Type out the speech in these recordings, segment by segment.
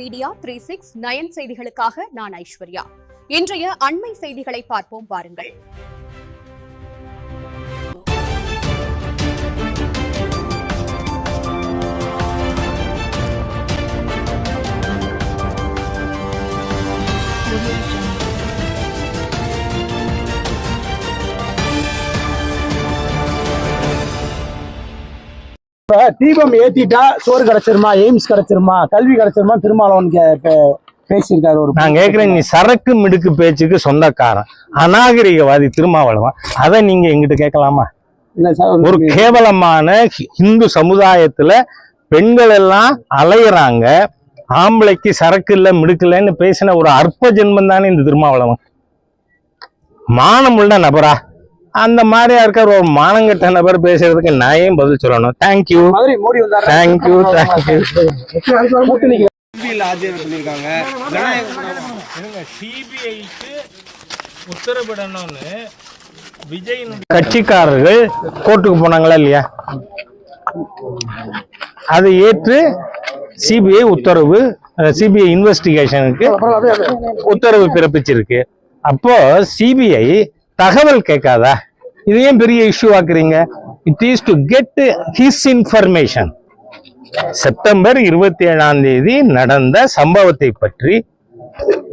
Media three six nine செய்திகளுக்காக நான் ஐஸ்வர்யா. இன்றைய அண்மை செய்திகளை பார்ப்போம் வாருங்கள். இப்ப தீபம் ஏத்திட்டா சோறு கிடைச்சிருமா எய்ம்ஸ் கிடைச்சிருமா கல்வி கிடைச்சிருமா திருமாவளவன் பேசியிருக்காரு ஒரு நான் கேக்குறேன் நீ சரக்கு மிடுக்கு பேச்சுக்கு சொந்தக்காரன் அநாகரிகவாதி திருமாவளவன். அதை நீங்க எங்கிட்ட கேட்கலாமா? ஒரு கேவலமான இந்து சமுதாயத்துல பெண்கள் எல்லாம் அலையுறாங்க ஆம்பளைக்கு சரக்கு இல்ல மிடுக்கு இல்லைன்னு பேசின ஒரு அற்ப ஜென்மம் தானே இந்த திருமாவளவன். மானமுள்ள நபரா? அந்த மாதிரியா இருக்கார். ஒரு மானங்கட்ட நபர் பேசுறதுக்கு நான் ஏன் பதில் சொல்லணும்? தேங்க்யூ மதுரை மோடி வந்தாரு? தேங்க்யூ தேங்க்யூ சிபிஐக்கு உத்தரவிடணும்னு விஜய் கட்சிக்காரர்கள் கோர்ட்டுக்கு போனாங்களா இல்லையா? அதை ஏற்று சிபிஐ உத்தரவு சிபிஐ இன்வெஸ்டிகேஷனுக்கு உத்தரவு பிறப்பிச்சிருக்கு. அப்போ சிபிஐ தகவல் கேட்காதா? இது ஏன் பெரிய issue ஆக்குறீங்க? It is to get his information September இருபத்தி ஏழாம் தேதி நடந்த சம்பவத்தை பற்றி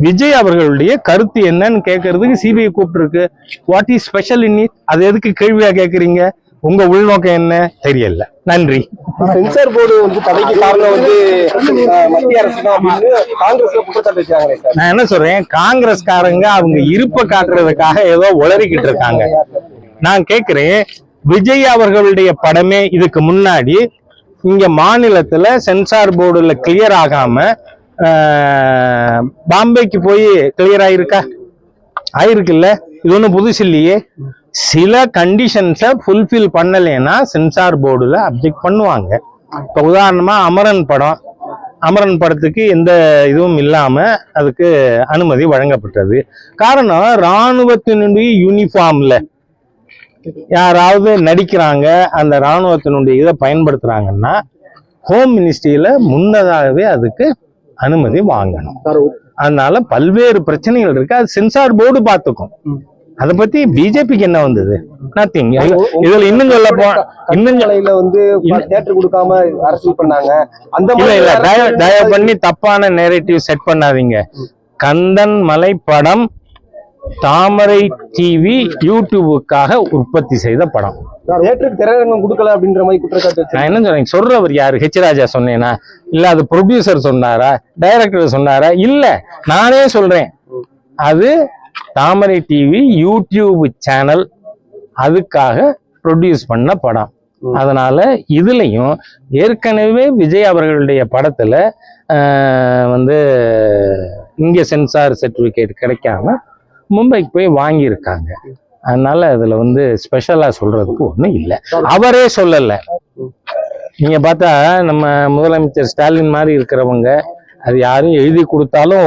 விஜய் அவர்களுடைய கருத்து என்னன்னு கேட்கறதுக்கு CBI கூப்பிட்டுருக்கு. What is special in it அது எதுக்கு கேள்வியா கேட்குறீங்க? உங்க உள்நோக்கம் என்ன? தெரியல. நன்றி. சென்சார் போர்டு வந்து தடைக்கு காரணம் வந்து மத்திய அரசு தான் அப்படின்னு காங்கிரஸ்ல குற்றச்சாட்டு சார். நான் என்ன சொல்றேன் காங்கிரஸ்காரங்க அவங்க இருப்ப காட்டுறதுக்காக ஏதோ உளறிக்கிட்டு இருக்காங்க. நான் கேக்குறேன் விஜய் அவர்களுடைய படமே இதுக்கு முன்னாடி இங்க மாநிலத்துல சென்சார் போர்டுல கிளியர் ஆகாம ஆஹ், பாம்பேக்கு போய் கிளியர் ஆயிருக்கா? ஆயிருக்குல்ல? இது ஒன்றும் புதுசு இல்லையே சில கண்டிஷன்ஸை ஃபுல்ஃபில் பண்ணலைன்னா சென்சார் போர்டுல அப்ஜெக்ட் பண்ணுவாங்க. இப்போ உதாரணமா அமரன் படம். அமரன் படத்துக்கு எந்த இதுவும் இல்லாம அதுக்கு அனுமதி வழங்கப்பட்டது. காரணம் இராணுவத்தினுடைய யூனிஃபார்ம்ல யாராவது நடிக்கிறாங்க அந்த இராணுவத்தினுடைய இதை பயன்படுத்துறாங்கன்னா ஹோம் மினிஸ்ட்ரியில முன்னதாகவே அதுக்கு அனுமதி வாங்கணும். அதனால பல்வேறு பிரச்சனைகள் இருக்கு. அது சென்சார் போர்டு பார்த்துக்கும். அதை பத்தி பிஜேபிக்கு என்ன வந்தது? நத்திங் இதுல இன்னும் சொல்ல போ இன்னும் வந்து தேட்டர் கொடுக்காம அரசியல் பண்ணாங்க. அந்த இல்ல தயவு பண்ணி தப்பான நேரேட்டிவ் செட் பண்ணாதீங்க. கந்தன் மலை படம் தாமரை டிவி யூடியூபுக்காக உற்பத்தி செய்த படம். திரையரங்கம் கொடுக்கல அப்படின்ற மாதிரி குற்றச்சாட்டு நான் என்ன சொல்றேன்? சொல்றவர் யாரு? ஹெச் ராஜா சொன்னேனா? இல்ல அது ப்ரொடியூசர் சொன்னாரா? டைரக்டர் சொன்னாரா? இல்ல நானே சொல்றேன். அது தாமரை டிவி யூடியூப் சேனல் அதுக்காக ப்ரொடியூஸ் பண்ண படம். அதனால இதுலயும் ஏற்கனவே விஜய் அவர்களுடைய படத்துல வந்து இங்க சென்சார் சர்டிபிகேட் கிடைக்காம மும்பைக்கு போய் வாங்கியிருக்காங்க. அதனால அதுல வந்து ஸ்பெஷலா சொல்றதுக்கு ஒண்ணும் இல்லை. அவரே சொல்லல. நீங்க பார்த்தா நம்ம முதலமைச்சர் ஸ்டாலின் மாதிரி இருக்கிறவங்க அது யாரும் எழுதி கொடுத்தாலும்